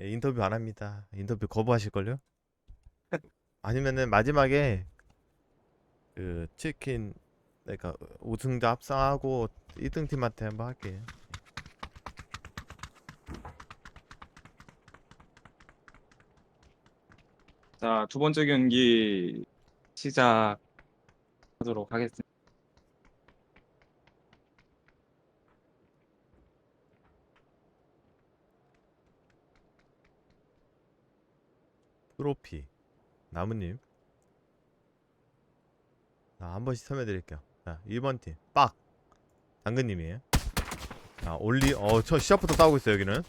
예, 인터뷰 안 합니다. 인터뷰 거부하실걸요? 아니면은 마지막에 그 치킨 그러니까 우승자 합상하고 1등 팀한테 한번 할게요. 자, 두 번째 경기 시작하도록 하겠습니다. 트로피. 나무님. 자, 한 번씩 설명드릴게요. 자 1번 팀빡. 당근님이에요. 자 올리 어저 시작부터 싸우고 있어요 여기는.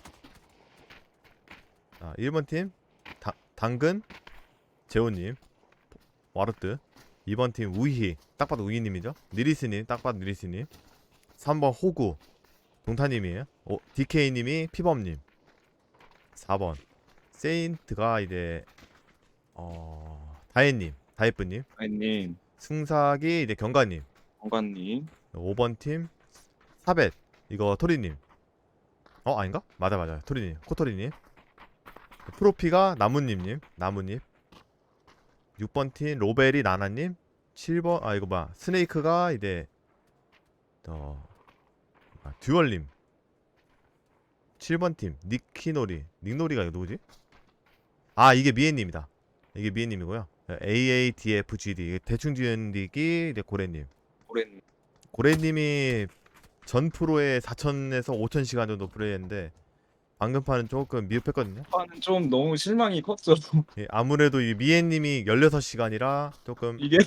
자 1번 팀. 다, 당근. 재호님. 와르트. 2번 팀 우희. 딱 봐도 우희님이죠? 니리스님 딱 봐도 니리스님. 3번 호구. 동타님이에요. 오, DK님이 피범님. 4번. 세인트가 이제 어 다혜님 다혜뿌님. 아이님, 승삭이 이제 경가님. 건관님, 5번 팀 사벳 이거 토리님. 어 아닌가? 맞아 맞아. 토리님 코토리님. 프로피가 나무님님 나무님 6번 팀 로벨이 나나님. 7번 아 이거 봐 스네이크가 이제 어 아, 듀얼님. 7번 팀 니키노리. 닉노리가 이거 누구지? 아 이게 미애님이다 이게 미애님이고요 AADFGD 대충 지은 닉이 이제 고래님 고래님. 고래님이 전 프로에 4천에서 5천 시간 정도 플레이했는데 방금 판은 조금 미흡했거든요. 파는 좀 너무 실망이 컸죠. 예, 아무래도 이 미애님이 16시간이라 조금 이게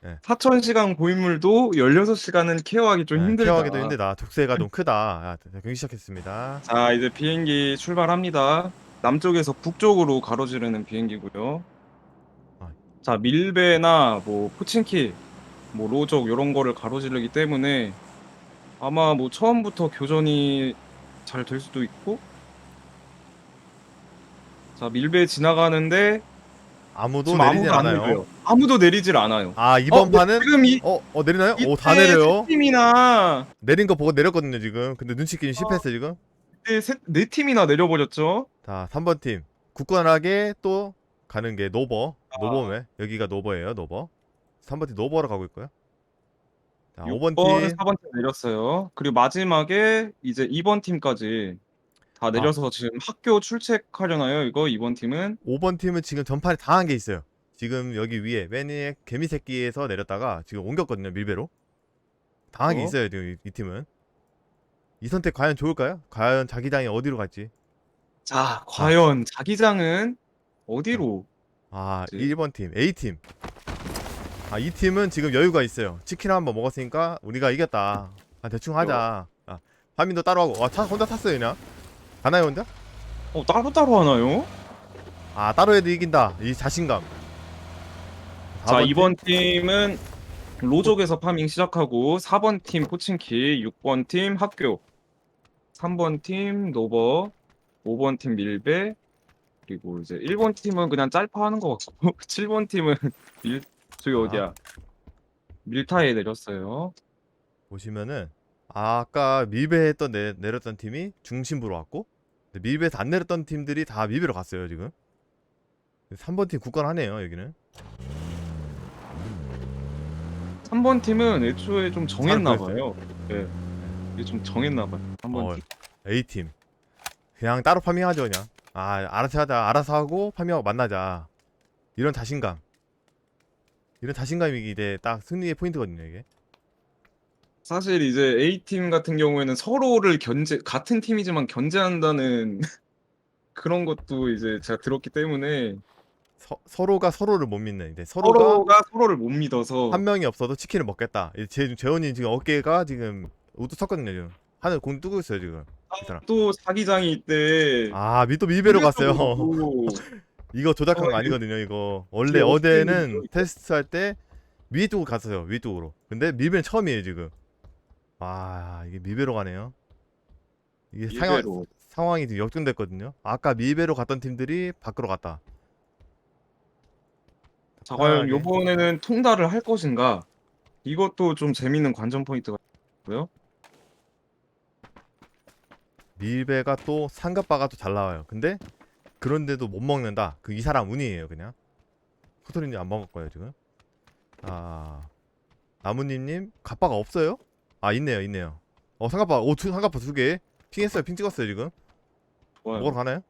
네. 4,000시간 고인물도 16시간은 케어하기 좀 예, 힘들다. 케어하기도 힘들다. 족쇄가 좀 크다. 아, 경기 시작했습니다. 자, 이제 비행기 출발합니다. 남쪽에서 북쪽으로 가로지르는 비행기고요. 아. 자, 밀배나 뭐 포친키, 뭐 로족 이런 거를 가로지르기 때문에 아마 뭐 처음부터 교전이 잘 될 수도 있고. 자, 밀배 지나가는데 아무도 지금 내리진 아무도 안 않아요. 내려요. 아무도 내리질 않아요. 아 이번 어, 판은 지금 이 어, 어 내리나요? 오 다 이때 내려요. 세 팀이나 내린 거 보고 내렸거든요 지금. 근데 눈치 끼는 실패했어 지금. 이때 세, 네 팀이나 내려버렸죠. 자 3번 팀 굳건하게 또 가는 게 노버 아. 노버네 여기가 노버예요 노버 3번 팀 노버로 가고 있고요 자 5번 6번, 팀 4번 팀 내렸어요. 그리고 마지막에 이제 2번 팀까지 아. 다 내려서 지금 학교 출첵하려나요? 이거 2번 팀은 5번 팀은 지금 전판에 당한 게 있어요. 지금 여기 위에 맨 위에 개미 새끼에서 내렸다가 지금 옮겼거든요 밀배로. 당한 게 어? 있어요 지금 이, 이 팀은. 이 선택 과연 좋을까요? 과연 자기장이 어디로 갈지. 자, 과연 자기장은 어디로? 아 그치. 1번 팀 A 팀. 아 이 팀은 지금 여유가 있어요. 치킨 한번 먹었으니까 우리가 이겼다. 아 대충 하자. 아 화민도 따로 하고. 와차 혼자 탔어요 그냥. 가나요 혼자? 어, 따로 따로 하나요? 아 따로 해도 이긴다. 이 자신감. 자, 4번 팀. 2번 팀 은 로족에서 파밍 시작하고 4번 팀 포친키, 6번 팀 학교, 3번 팀 노버, 5번 팀 밀배, 그리고 이제 1번 팀은 그냥 짤파 하는 것 같고 7번 팀은 밀 저기 아. 어디야? 밀타에 내렸어요. 보시면은 아까 밀배했던 내, 내렸던 팀이 중심부로 왔고 근데 밀배에서 안 내렸던 팀들이 다 밀배로 갔어요 지금 3번 팀 굳건하네요 여기는 3번 팀은 애초에 좀 정했나 잘 봐요. 네. 이게 좀 정했나 봐요. 3번 어, 팀. A팀 그냥 따로 파밍하죠 그냥 아 알아서 하자. 알아서 하고 파밍하고 만나자. 이런 자신감. 이런 자신감이 이제 딱 승리의 포인트거든요 이게. 사실 이제 A팀 같은 경우에는 서로를 견제 같은 팀이지만 견제한다는 그런 것도 이제 제가 들었기 때문에 서, 서로가 서로를 못 믿는 이제 서로가 서로가 서로를 못 믿어서 한 명이 없어도 치킨을 먹겠다. 이제 제, 재원이 지금 어깨가 지금 우드 섰거든요 지금. 하늘 공 뜨고 있어요 지금 이 사람. 또 자기장이 있대. 아, 미 또 밀배로 갔어요. 이거 조작한 어, 거 아니거든요, 이거. 원래 이게 어제는? 테스트 할때 위에 쪽으로 갔어요, 위에 쪽으로. 근데 밀배는 처음이에요, 지금. 아, 이게 밀배로 가네요. 이게 상황. 상황이 지금 역전됐거든요. 아까 밀배로 갔던 팀들이 밖으로 갔다. 자, 과연 편하게. 요번에는 통달을 할 것인가? 이것도 좀 재밌는 관전 포인트가 있고요. 밀배가 또 삼각바가 또 잘 나와요. 근데 그런데도 못 먹는다. 그 이 사람 운이에요, 그냥. 코토리님 안 먹을 거예요, 지금. 아, 나무님님 갑바가 없어요? 아, 있네요, 있네요. 어, 상갑바, 오, 두, 상갑바 두 개. 핑했어요, 핑 찍었어요, 지금. 좋아요. 먹으러 가나요?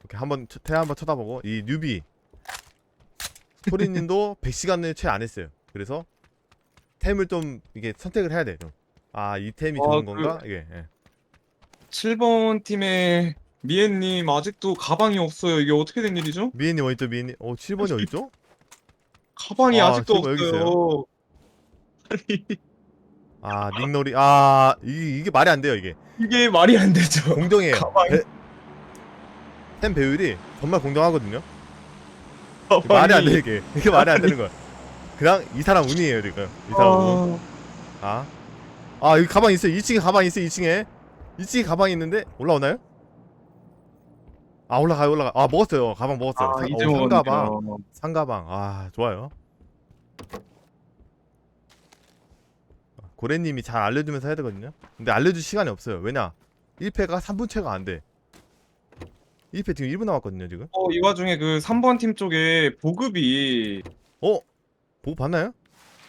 이렇게 한번 쳐- 태 한번 쳐다보고 이 뉴비 토리님도 100시간을 채 안 했어요. 그래서 템을 좀 이게 선택을 해야 돼. 좀. 아, 이 템이 아, 좋은 그- 건가? 이게. 예. 7번 팀의 미애님 아직도 가방이 없어요. 이게 어떻게 된 일이죠? 미애님 어디 있죠? 미애님. 어, 7번이 어디 있죠? 가방이 아, 아, 직도 7번 여기 없어요. 아, 닉놀이. 아, 이게, 이게 말이 안 돼요, 이게. 이게 말이 안 되죠. 공정해요. 가방이- 배- 템 배율이 정말 공정하거든요. 가방이... 말이 안 돼, 이게. 이게 말이 안 되는 거야. 그냥 이 사람 운이에요, 지금. 이 사람 운. 아, 아, 아 여기 가방 있어요. 2층에 가방 있어요. 2층에 2층에 가방이 있는데 올라오나요? 아 올라가요 올라가. 아 먹었어요. 가방 먹었어요. 아 상, 이제 어, 상가방. 먹었네요. 상가방. 아 좋아요. 고래님이 잘 알려주면서 해야 되거든요. 근데 알려줄 시간이 없어요. 왜냐? 1패가 3분 채가 안 돼. 1패 지금 1분 남았거든요 지금. 어, 이 와중에 그 3번 팀 쪽에 보급이 어? 보고 봤나요?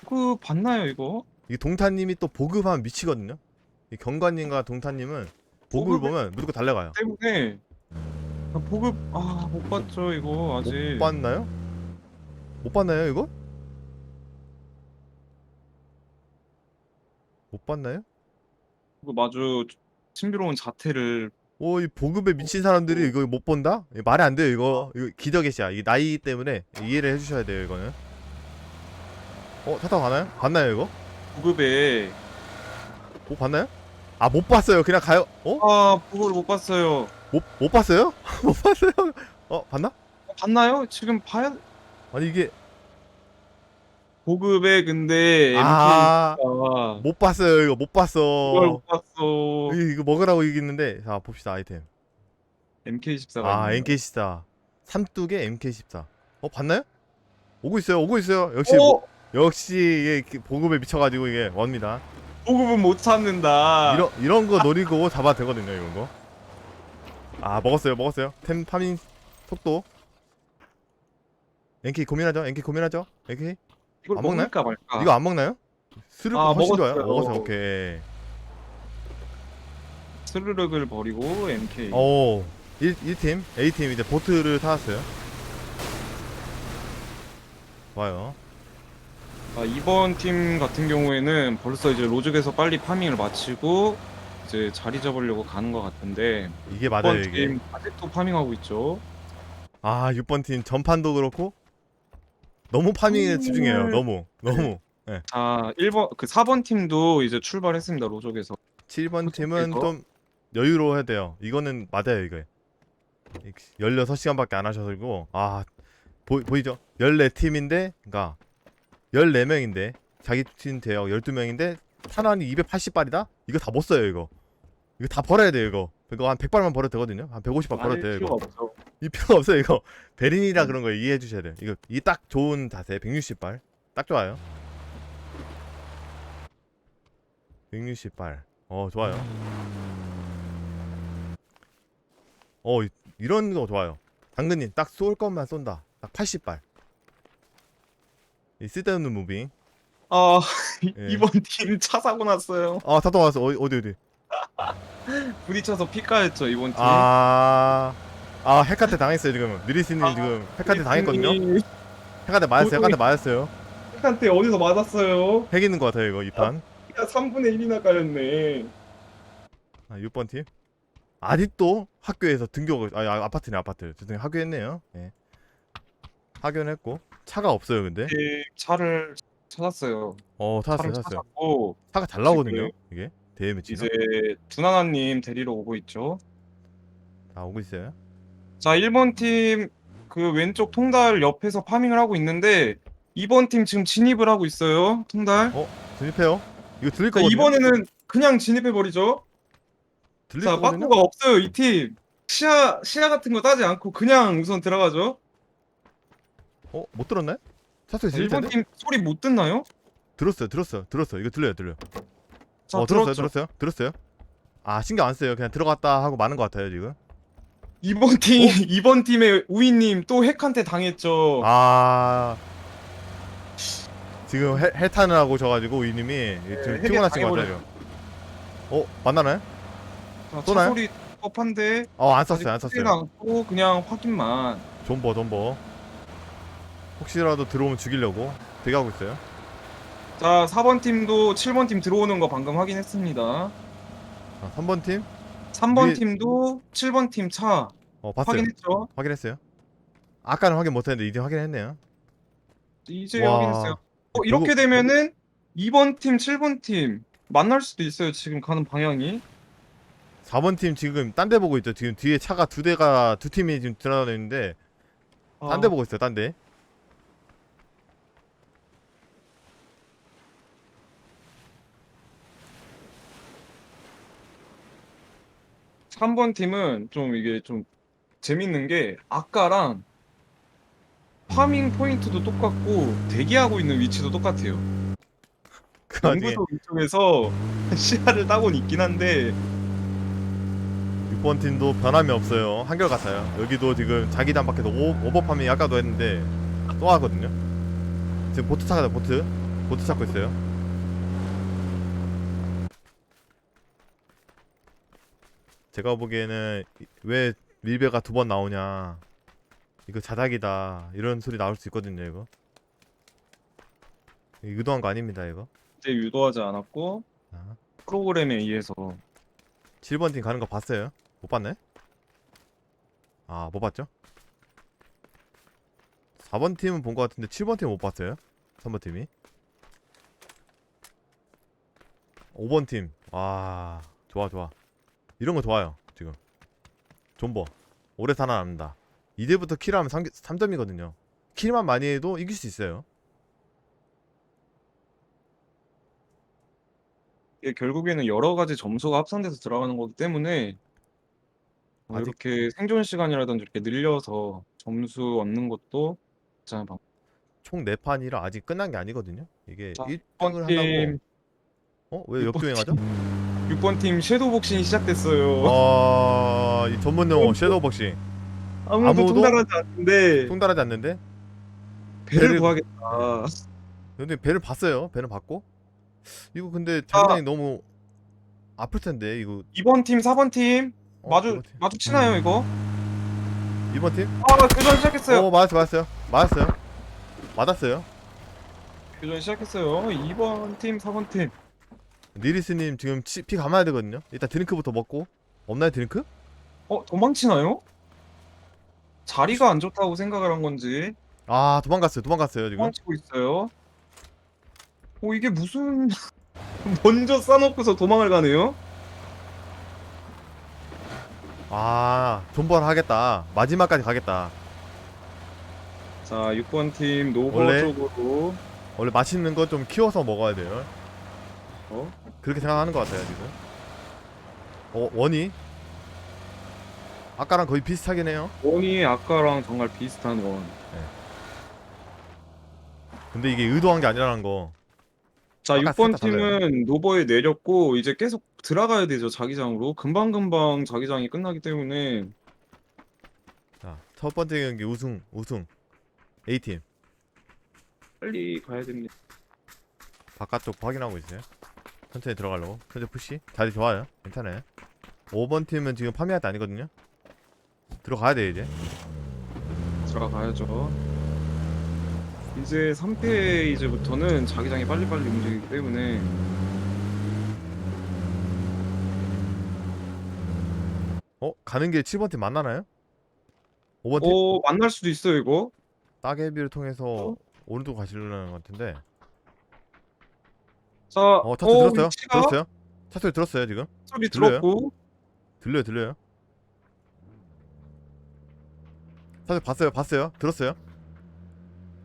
그 봤나요 이거? 이 동타님이 또 보급하면 미치거든요. 이 경관님과 동타님은 보급을 보급을- 보면 무조건 달려가요. 때문에 아, 보급 아 못 봤죠 이거 아직 못 봤나요? 못 봤나요 이거? 못 봤나요? 그 마주 신비로운 자태를 오 이 보급에 미친 사람들이 이거 못 본다? 이거 말이 안 돼요 이거 이거 기적의 시야 이 나이 때문에 이해를 해주셔야 돼요 이거는 어 타타 가나요? 봤나요 이거? 보급에 못 봤나요? 아 못 봤어요 그냥 가요 어? 아 보급을 못 봤어요. 못, 못 봤어요? 못 봤어요? 어 봤나? 어, 봤나요? 지금 봐야 아니 이게 보급에 근데 아 MK가 못 봤어요 이거 못 그걸 봤어 못 봤어. 이거, 이거 먹으라고 이기는데 자 봅시다 아이템 MK14가 아 MK14 삼뚝에 MK14 어 봤나요? 오고 있어요 오고 있어요 역시 어? 뭐- 역시 이게 기- 보급에 미쳐가지고 이게 웁니다. 보급은 못 찾는다. 이런 이런 거 노리고 잡아 되거든요 이런 거 아 먹었어요 먹었어요. 템 파밍 속도. NK 고민하죠? NK 고민하죠? NK 이걸 안 먹나요? 먹을까 말까. 이거 안 먹나요? 스르륵 아, 훨씬 좋아요. 먹었어요. 먹었어요. 오케이. 스르륵을 버리고 MK. 오 1, 1팀? A팀 이제 보트를 타왔어요. 좋아요 아, 이번 팀 같은 경우에는 벌써 이제 로직에서 빨리 파밍을 마치고 이제 자리 잡으려고 가는 것 같은데 이게 맞아요 6번 이게 팀 아직도 파밍하고 있죠. 아 6번 팀 전판도 그렇고 너무 파밍에 음. 집중해요 너무 너무 아 1번 그 4번 팀도 이제 출발했습니다 로족에서. 7번 팀은 이거? 좀 여유로워야 돼요 이거는 맞아요 이거 16시간밖에 안 하셔가지고 아 보, 보이죠 14팀인데 그니까 14명인데 자기 팀 대역 12명인데 탄환이 280발이다? 이거 다 못 써요 이거. 이거 다 벌어야 돼요 이거. 이거 한 100발만 벌어도 되거든요? 한 150발 벌어도 돼요 필요가 이거. 이 필요가 없어요 이거. 베린이라 그런 거 이해해 주셔야 돼요. 이거 이 딱 좋은 자세 160발. 딱 좋아요. 160발. 어 좋아요. 어 이- 이런 거 좋아요. 당근님 딱 쏠 것만 쏜다. 딱 80발 이 쓸데없는 무빙 아 예. 이번 팀 차 사고 났어요. 아 다도 왔어 어디 어디 어디 부딪혀서 피카했죠 이번 팀. 아 아 핵한테 당했어요 지금 느리스님 아, 지금 핵한테 당했거든요 팀이 핵한테 맞았어요 도저히- 핵한테 맞았어요 핵한테 어디서 맞았어요? 핵 있는 거 같아요 이거 이판 3분의 1이나 깔렸네. 아, 6번 팀. 아직도 학교에서 등교가 아, 아 아파트네 아파트. 죄송해요. 학교했네요. 예. 학교했고 차가 없어요 근데. 네, 차를 찾았어요. 어 찾았어요 차를 찾았어요. 찾았고 차가 잘 나오거든요. 이게 대회 이제 매치가. 두나나님 데리러 오고 있죠. 다 오고 있어요. 자, 1번 팀 그 왼쪽 통달 옆에서 파밍을 하고 있는데 2번 팀 지금 진입을 하고 있어요. 통달. 진입해요. 이거 들릴 자, 거거든요. 이번에는 그냥 진입해 버리죠. 들릴 자, 거거든요. 빠꾸가 없어요, 이 팀. 시야 시야 같은 거 따지 않고 그냥 우선 들어가죠. 어, 못 들었나요? 차 소리 자, 들릴 1번 텐데. 팀 소리 못 듣나요? 들었어요. 들었어요. 들었어요. 이거 들려요. 들려. 자, 어, 들었어요. 들었죠. 들었어요. 들었어요. 아, 신경 안 써요. 그냥 들어갔다 하고 마는 것 같아요, 지금. 이번 팀 이번 팀의 우이님 또 핵한테 당했죠. 아 지금 헬, 하고 져가지고 우이님이 지금 핵에 피곤하신 것. 같아요. 어 만나나요? 자, 또 나요? 차소리 컵한데 어안 썼어요 안 썼어요. 그냥 확인만. 존버 존버. 혹시라도 들어오면 죽이려고 대기하고 있어요. 자 4번 팀도 7번 팀 들어오는 거 방금 확인했습니다. 아, 3번 팀? 3번 위에- 팀도 7번 팀 차 어 봤어요. 확인했죠. 확인했어요. 아까는 확인 못했는데 이제 확인했네요. 이제 와. 확인했어요. 어, 이렇게 되면은 2번 팀, 7번 팀 만날 수도 있어요. 지금 가는 방향이. 4번 팀 지금 딴 데 보고 있죠. 지금 뒤에 차가 두 대가 두 팀이 지금 드러나는데 아, 딴데 보고 있어요. 딴 데. 3번 팀은 좀 이게 좀 재밌는 게 아까랑 파밍 포인트도 똑같고 대기하고 있는 위치도 똑같아요. 그 와중에 연구소 위쪽에서 시야를 따곤 있긴 한데 6번 팀도 변함이 없어요. 한결 같아요. 여기도 지금 자기장 밖에서 오, 오버파밍 아까도 했는데 또 하거든요. 지금 보트 찾아요. 보트. 보트 찾고 있어요. 제가 보기에는 이- 왜 밀배가 두 번 나오냐. 이거 자작이다. 이런 소리 나올 수 있거든요. 이거. 의도한 거 아닙니다. 이거. 이제 유도하지 않았고 아. 프로그램에 의해서 7번 팀 가는 거 봤어요? 못 봤네? 아, 못 봤죠? 4번 팀은 본 거 같은데 7번 팀은 못 봤어요? 3번 팀이. 5번 팀. 와, 좋아, 좋아. 이런 거 좋아요, 지금. 존버. 오래 살아남는다. 이제부터 킬하면 3, 3점이거든요. 킬만 많이 해도 이길 수 있어요. 이게 결국에는 여러 가지 점수가 합산돼서 들어가는 거기 때문에 어, 아직- 이렇게 생존 시간이라든지 이렇게 늘려서 점수 얻는 것도 괜찮은 방법. 총 4판이라 아직 끝난 게 아니거든요. 이게 자, 1등을 6번 한다고. 팀, 어? 왜 육번 역주행하죠? 6번 팀 섀도우 복싱이 시작됐어요. 와, 이 전문 용어 섀도우 복싱. 아무도, 아무도? 통달하지 않는데 통달하지 않는데? 배를 배를- 구하겠다. 근데 배를 봤어요. 배는 봤고. 이거 근데 아. 자기장이 너무 아플 텐데 이거 2번 팀, 4번 팀 어, 마주 이번 팀. 마주치나요 이거? 이번 팀? 아 교전 시작했어요. 어 맞았어 맞았어요 맞았어요 맞았어요 교전 시작했어요. 2번 팀, 4번 팀. 니리스님 지금 치, 피 감아야 되거든요 일단 드링크부터 먹고 없나요 드링크? 어 도망치나요? 자리가 안 좋다고 생각을 한 건지 아 도망갔어요 도망갔어요 지금 도망치고 있어요. 어 이게 무슨 먼저 싸놓고서 도망을 가네요? 아 존버를 하겠다 마지막까지 가겠다 자 6번 팀 노버 원래- 쪽으로 원래 맛있는 거 좀 키워서 먹어야 돼요 어? 그렇게 생각하는 것 같아요 지금 어 원이? 아까랑 거의 비슷하긴 해요 원이 아까랑 정말 비슷한 원. 근데 이게 의도한 게 아니라는 거 자 아까 6번 살짝 달라요. 팀은 노버에 내렸고 이제 계속 들어가야 되죠 자기장으로 금방 금방 자기장이 끝나기 때문에 자, 첫 번째 경기 우승, 우승. A팀. 빨리 가야 됩니다. 바깥쪽 확인하고 있어요. 천천히 들어가려고. 천천히 푸시. 자리 좋아요. 괜찮아요. 5번 팀은 지금 파밍할 때 아니거든요. 들어가야 돼, 이제. 들어가야죠. 이제 3패 이제부터는 자기장이 빨리빨리 움직이기 때문에 어? 가는 길 7번 팀 만나나요? 5번 팀? 어 만날 수도 있어요 이거. 따개비를 통해서 어? 오른쪽 가시려는 것 같은데. 자, 어, 차 소리 들었어요? 위치가 들었어요? 차 소리 들었어요, 지금? 소리 들려요? 들었고 들려요, 들려요. 차 소리 봤어요, 봤어요. 들었어요.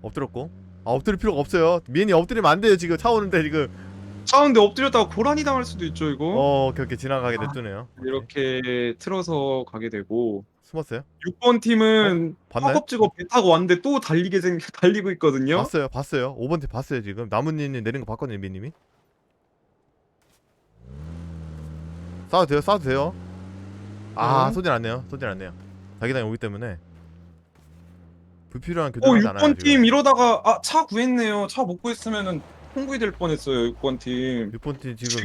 엎드렸고. 아, 엎드릴 필요가 없어요. 미엔이 엎드리면 안 돼요, 지금. 차 오는데, 지금. 차운데 엎드렸다가 고라니 당할 수도 있죠 이거. 어, 그렇게 지나가게 아. 냅두네요. 이렇게 틀어서 가게 되고 숨었어요? 6번 팀은 봤나요? 허겁지겁 배 타고 왔는데 또 달리게 생 달리고 있거든요. 봤어요, 봤어요. 5번 팀 봤어요, 지금. 나뭇잎 내린 거 봤거든요, 미님이. 싸워도 돼요, 싸워도 돼요. 아, 네. 소질 안 내요, 소질 안 내요. 자기장이 오기 때문에 불필요한 오 교전하지 않아요 6번 팀 이러다가 아 차 구했네요. 차 못 구했으면은 통구이 될 뻔했어요. 6번 팀. 6번 팀 지금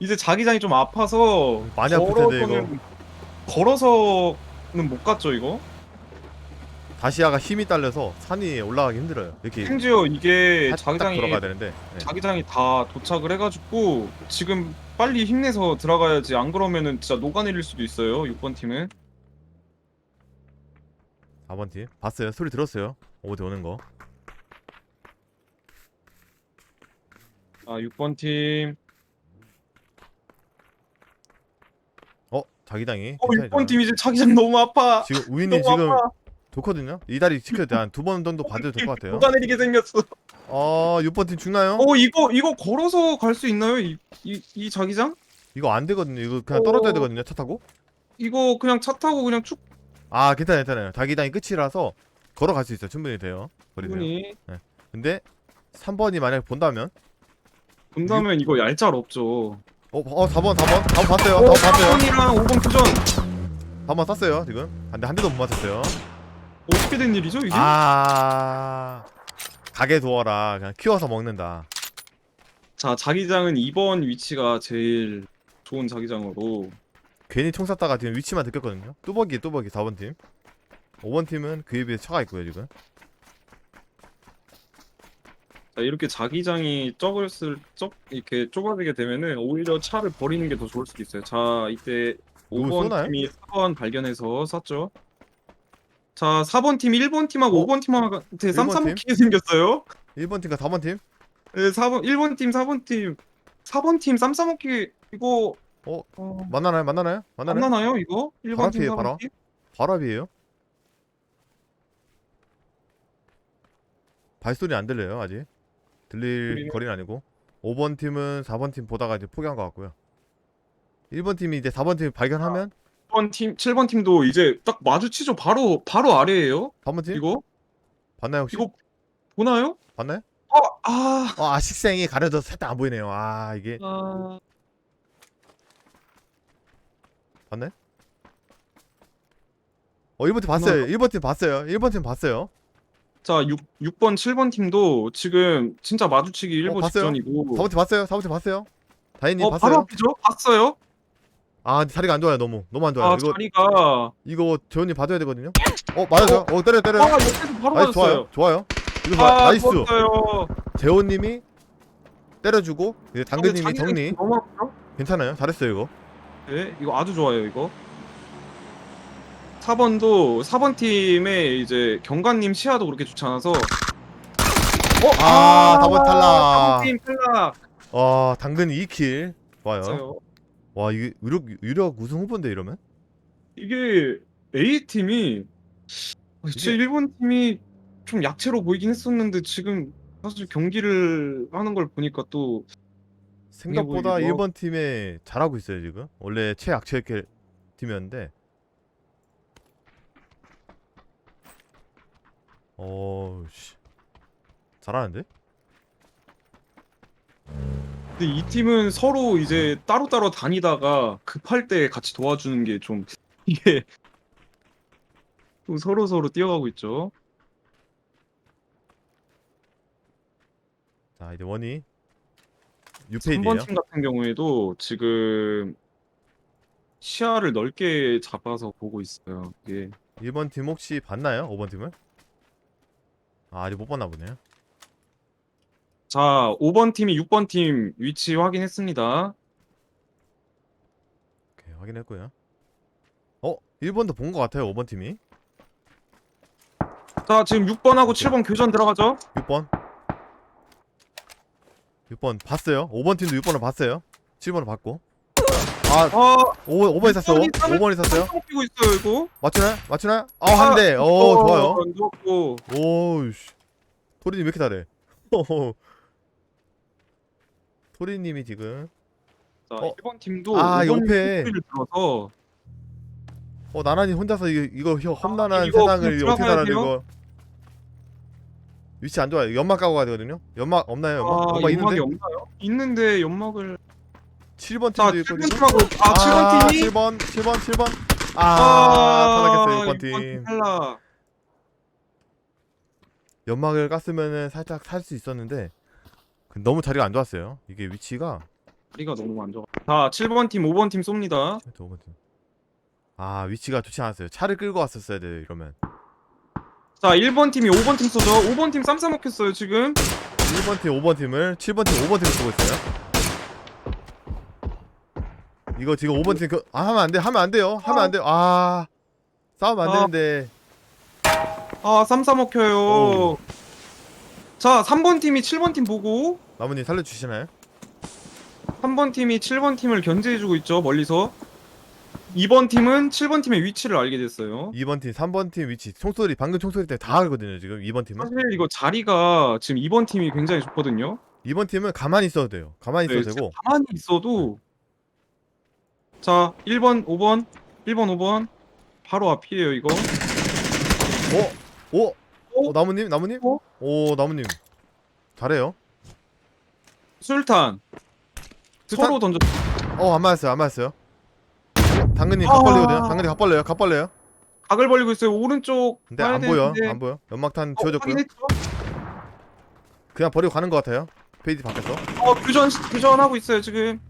이제 자기장이 좀 아파서 많이 아플 텐데. 걸어서는- 걸어서는 못 갔죠 이거. 다시아가 힘이 딸려서 산이 올라가기 힘들어요 이렇게 심지어 이게 딱 자기장이 돌아가야 되는데 네. 자기장이 다 도착을 해가지고 지금 빨리 힘내서 들어가야지. 안 그러면은 진짜 녹아내릴 수도 있어요 6번 팀은. 4번 팀? 봤어요. 소리 들었어요. 오버디 오는 거. 아 6번 팀. 어? 자기장이? 어, 괜찮아요. 6번 팀 이제 자기장 너무 아파. 지금 우인님 너무 지금 아파 좋거든요. 이 다리 지켜야 돼한 두 번 정도 봐도 될 것 같아요. 녹아내리게 생겼어. 어 6번 팀 죽나요? 어 이거 이거 걸어서 갈 수 있나요? 이, 이, 이 자기장? 이거 안 되거든요. 이거 그냥 떨어져야 어. 되거든요 차 타고. 이거 그냥 차 타고 그냥 쭉. 아 괜찮아요 괜찮아요. 자기장이 끝이라서 걸어갈 수 있어요. 충분히 돼요. 거리세요. 충분히. 근데 3번이 만약에 본다면? 본다면 이거 얄짤 없죠. 어, 어 4번 4번. 4번 봤어요. 어, 4번 봤어요. 4번이랑 5번 교전. 4번 쐈어요 지금. 근데 한 대도 못 맞췄어요 어떻게 된 일이죠 이게? 아 가게 두어라 그냥 키워서 먹는다 자 자기장은 2번 위치가 제일 좋은 자기장으로 괜히 총 쐈다가 지금 위치만 들켰거든요 뚜벅이 뚜벅이 4번 팀 5번 팀은 그에 비해 차가 있고요 지금 자, 이렇게 자기장이 적을 쓸 적 이렇게 좁아지게 되면은 오히려 차를 버리는 게 더 좋을 수도 있어요. 자 이때 누구 5번 쏘나요? 팀이 4번 발견해서 쐈죠. 자 4번 팀 1번 팀하고 어? 5번 팀한테 1번 쌈싸먹히게 생겼어요. 1번 팀과 4번 팀 네, 4번 1번 팀 4번 팀 4번 팀 쌈싸먹기 이거 어? 어, 만나나요 만나나요 만나나요 만나나요 이거? 1번 바로 팀 앞이에요, 4번 바로. 팀? 앞이에요 발소리 안 들려요 아직 들릴 들리네. 거리는 아니고 5번 팀은 4번 팀 보다가 이제 포기한 것 같고요 1번 팀이 이제 4번 팀 발견하면 6번 팀 7번 팀도 이제 딱 마주치죠. 바로 바로 아래에요. 4번 팀 이거 봤나요 혹시 이거 보나요? 봤나요? 어, 아, 어, 아 식생이 가려져서 살짝 안 보이네요 아 이게 아, 봤나요? 어 1번 팀 봤어요 1번 팀 봤어요 1번 팀 봤어요 자, 6, 6번, 7번 팀도 지금 진짜 마주치기 일보 어, 봤어요? 직전이고. 4번 팀 봤어요 4번 팀 봤어요 다인님 어, 봤어요? 바로 앞이죠? 봤어요? 아 근데 자리가 안 좋아요 너무 너무 안 좋아요 아, 이거 자리가. 이거 재훈님 봐줘야 되거든요 어 맞아요 어, 때려 때려 아, 옆에서 바로 나이스 맞았어요. 좋아요 좋아요 이거 좋아 아, 나이스 좋았어요. 재호님이 때려주고 이제 당근님이 정리 너무 아프죠? 괜찮아요 잘했어요 이거 네, 이거 아주 좋아요, 이거. 4번도 4번 팀의 이제 경관님 시야도 그렇게 좋지 않아서 어, 아, 4번 탈락. 4번 팀 탈락. 와 당근 2킬 좋아요 맞아요. 와 이게 유력 유력 우승 후보인데 이러면? 이게 A 팀이 진짜 이게- 일본 팀이 좀 약체로 보이긴 했었는데 지금 사실 경기를 하는 걸 보니까 또 생각보다 보이기도 1번 팀에 잘하고 있어요 지금. 원래 최약체 팀이었는데. 어씨. 잘하는데 근데 이 팀은 서로 이제 따로따로 다니다가 급할 때 같이 도와주는 게 좀 이게 좀 서로 서로 뛰어가고 있죠. 자 이제 원이 유페이드예요. 3번 팀 같은 경우에도 지금 시야를 넓게 잡아서 보고 있어요. 이게 1번 팀 혹시 봤나요? 5번 팀을? 아 아직 못 봤나 보네요 자, 5번 팀이 6번 팀 위치 확인했습니다. 오케이 확인했고요 어 1번도 본 것 같아요 5번 팀이 자, 지금 6번하고 7번 교전 들어가죠? 6번 6번 봤어요 5번 팀도 6번을 봤어요 7번을 봤고 아 아, 5, 5번 있었어 6번이 5번 있었어요 상 뛰고 있어요, 이거. 맞추나요? 맞추나요? 아 한 대 오 좋아요 안 좋았고. 오우씨 토리님 왜 이렇게 잘해. 토리님이 지금 자, 어. 1번 팀도 아, 5번 옆에. 를 들어서 어 나란히 혼자서 이거 이거 혀- 험난한 아, 이거 세상을 그냥 어떻게 들어가야 살아야 돼요? 이거 위치 안 좋아요 연막 까고 가야 되거든요 연막 없나요 연막? 아, 연막 연막이 있는데? 없나요? 있는데 연막을 7번 자, 팀도 7번 있거든요 팀하고 아, 7번 팀이 7번 7번 7번 아, 탈락했어요 6번 6번 팀. 탈락. 연막을 깠으면은 살짝 살 수 있었는데 그 너무 자리가 안 좋았어요. 이게 위치가 다리가 너무 안 좋아. 자, 7번 팀, 5번 팀 쏩니다. 5번 팀. 아 위치가 좋지 않았어요. 차를 끌고 왔었어야 돼요 이러면. 자, 1번 팀이 5번 팀 쏘죠. 5번 팀 쌈싸 먹혔어요, 지금. 1번 팀, 5번 팀을 7번 팀, 5번 팀을 쓰고 있어요. 이거 지금 5번 팀 그, 아 하면 안 돼, 하면 안 돼요, 하면 안 돼요. 아 싸우면 안 아. 되는데. 아, 쌈싸 먹혀요. 어우. 자, 3번 팀이 7번 팀 보고 나무님 살려주시나요? 3번 팀이 7번 팀을 견제해주고 있죠, 멀리서. 2번 팀은 7번 팀의 위치를 알게 됐어요. 2번 팀, 3번 팀 위치 총소리 방금 총소리 때문에 다 알거든요 지금 2번 팀은. 사실 이거 자리가 지금 2번 팀이 굉장히 좋거든요. 2번 팀은 가만히 있어도 돼요. 가만히 네, 있어도 되고. 가만히 있어도 자 1번 5번 1번 5번 바로 앞이에요 이거 오, 오, 어? 어, 나무님, 나무님. 어? 오, 나무님. 잘해요. 술탄 술탄? 서로 던져 어, 안 맞았어요, 안 맞았어요. 당근님 아. 갑벌리거든요. 당근님 갑벌려요, 갑벌려요. 각을 벌리고 있어요 오른쪽 근데 안 보여, 되는데. 안 보여. 연막탄 어, 지워졌고요. 확인했죠? 그냥 버리고 가는 것 같아요. 페이지 바뀌었어. 어 교전 교전하고 있어요 지금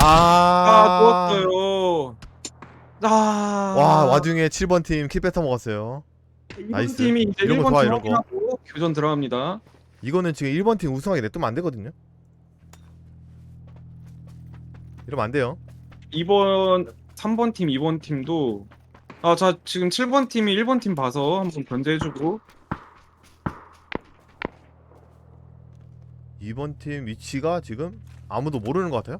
아 아, 좋았어요 아 와, 와중에 7번 팀키 뺏어 먹었어요. 2번 나이스. 팀이 이제 이런 거 1번 좋아, 팀 이런 거. 확인하고 교전 들어갑니다 이거는 지금 1번 팀 우승하게 냅두면 안 되거든요. 이러면 안 돼요. 2번 3번 팀 2번 팀도 아 자 지금 7번 팀이 1번 팀 봐서 한번 견제해주고 2번 팀 위치가 지금 아무도 모르는 것 같아요.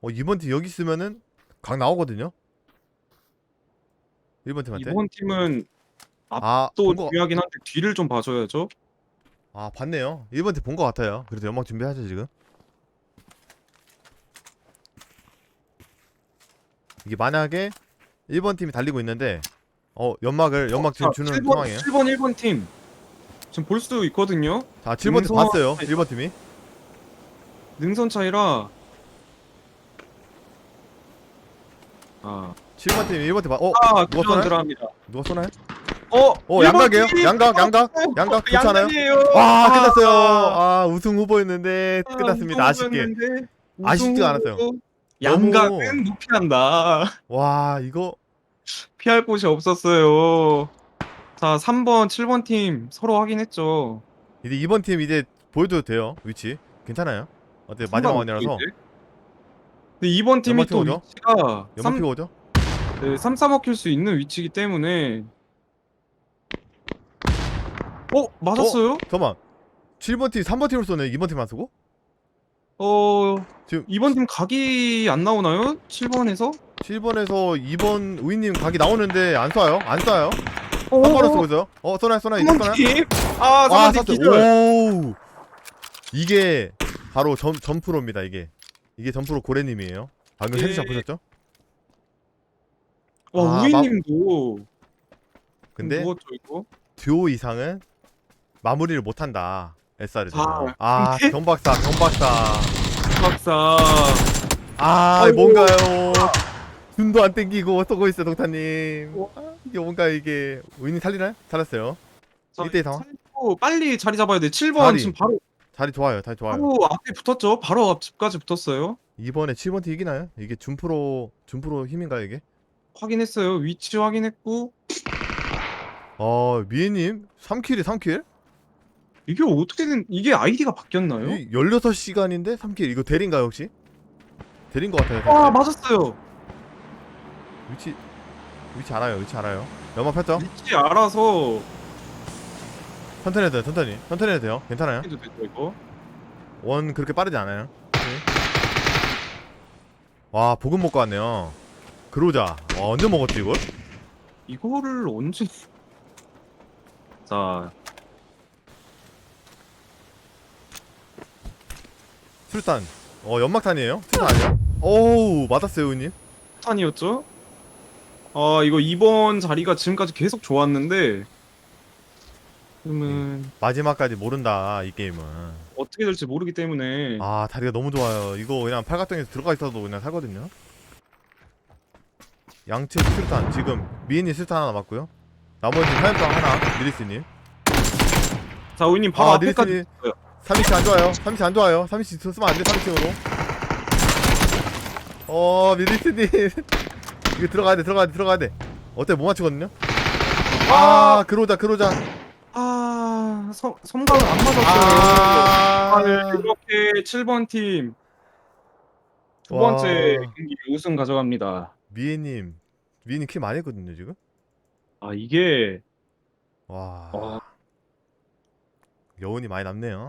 어, 2번 팀 여기 있으면은 각 나오거든요. 1번 팀한테. 2번 팀은 아, 또본 거, 중요하긴 한데 뒤를 좀 봐줘야죠. 아, 봤네요. 1번 팀본것 같아요. 그래도 연막 준비하죠, 지금. 이게 만약에 1번 팀이 달리고 있는데 어, 연막을 연막 지금 자, 주는 7번, 상황이에요. 7번 1번 팀 지금 볼수 있거든요. 자, 7번 팀 능선- 봤어요. 1번 팀이. 능선 차이라 아, 7번 팀 1번 팀 봐. 어, 아 누가 쏘나요? 들어갑니다. 누가 쏘나요? 어, 어, 1번 양각이에요? 양각, 양각, 어, 양각? 양각이에요. 와, 아, 끝났어요. 아, 우승 후보였는데 아, 끝났습니다. 아쉽게. 우승후보였는데 아쉽지가 않았어요. 양각은 못 피한다. 와, 이거 피할 곳이 없었어요. 자, 3번, 7번 팀 서로 확인했죠. 이제 2번 팀 이제 보여줘도 돼요. 위치. 괜찮아요? 어때? 마지막 원이라서 근데 2번 팀이 또 피우죠? 위치가 연막 3, 피고 오죠? 네, 3, 4 먹힐 수 있는 위치이기 때문에 어? 맞았어요? 잠깐만. 7번 팀, 3번 팀을 쏘네. 2번 팀 안 쏘고? 어... 지금 2번 팀 각이 안 나오나요? 7번에서? 7번에서 2번 우이님 각이 나오는데 안 쏴요? 안 쏴요? 한 번을 쏘고 있어요? 어, 쏘나요? 쏘나요? 이제 3번 쏘나요? 팀! 아, 3번 와, 팀 쐈어. 기절! 오! 이게 바로 점, 점프로입니다, 이게. 이게 점프로 고래님이에요. 방금 예. 헤드샷 보셨죠? 와, 아, 우이님도 근데 누웠죠 이거? 듀오 이상은 마무리를 못한다. SR을. 아, 아? 경박사, 경박사. 박사 아, 아이고. 뭔가요? 눈도 안 땡기고 쏘고 있어, 동타님. 어? 아, 이게 뭔가 이게 우인이 살리나요? 살았어요. 자, 1대2 상황. 빨리 자리 잡아야 돼 7번 자리. 지금 바로 자리 좋아요, 자리 좋아요. 바로 앞에 붙었죠? 바로 앞집까지 붙었어요 이번에 7번 팀 이기나요? 이게 준프로 준프로 힘인가 이게? 확인했어요 위치 확인했고 어 미애님 3킬이 3킬? 이게 어떻게 된 이게 아이디가 바뀌었나요? 이 16시간인데 3킬 이거 대리인가요 혹시? 대리인 것 같아요 아. 맞았어요 위치 위치 알아요 위치 알아요 연막 폈죠? 위치 알아서 천천히 해도 돼요 천천히 천천히 해도 돼요 괜찮아요 해도 되죠 이거 원 그렇게 빠르지 않아요. 와 보급 먹고 왔네요 그로자 와 언제 먹었지 이걸? 이거를 언제 자 술탄 어 연막탄이에요? 술탄 아니에요? 오우 맞았어요 우님 탄이었죠? 아 이거 2번 자리가 지금까지 계속 좋았는데 그러면 마지막까지 모른다 이 게임은 어떻게 될지 모르기 때문에 아 다리가 너무 좋아요 이거 그냥 팔각정에서 들어가 있어도 그냥 살거든요 양측 수류탄 지금 미인이 수류탄 하나 남았고요 나머지 화염병 하나 니리스님 자 오이님 바로 아, 앞에까지 니리스님. 있어요. 3인치 안 좋아요. 3인치 안 좋아요. 3인치 쓰면 안 돼 3인칭으로. 어 미리스님 이거 들어가야 돼 들어가야 돼 들어가야 돼. 어때? 못 맞추거든요? 아 그로자 그로자. 아 섬, 섬광을 안 맞았어요. 아. 아, 이렇게 7번 팀. 두 와. 번째 경기 우승 가져갑니다. 미애님 미애님 킬 많이 했거든요 지금? 아 이게 와. 어, 여운이 많이 남네요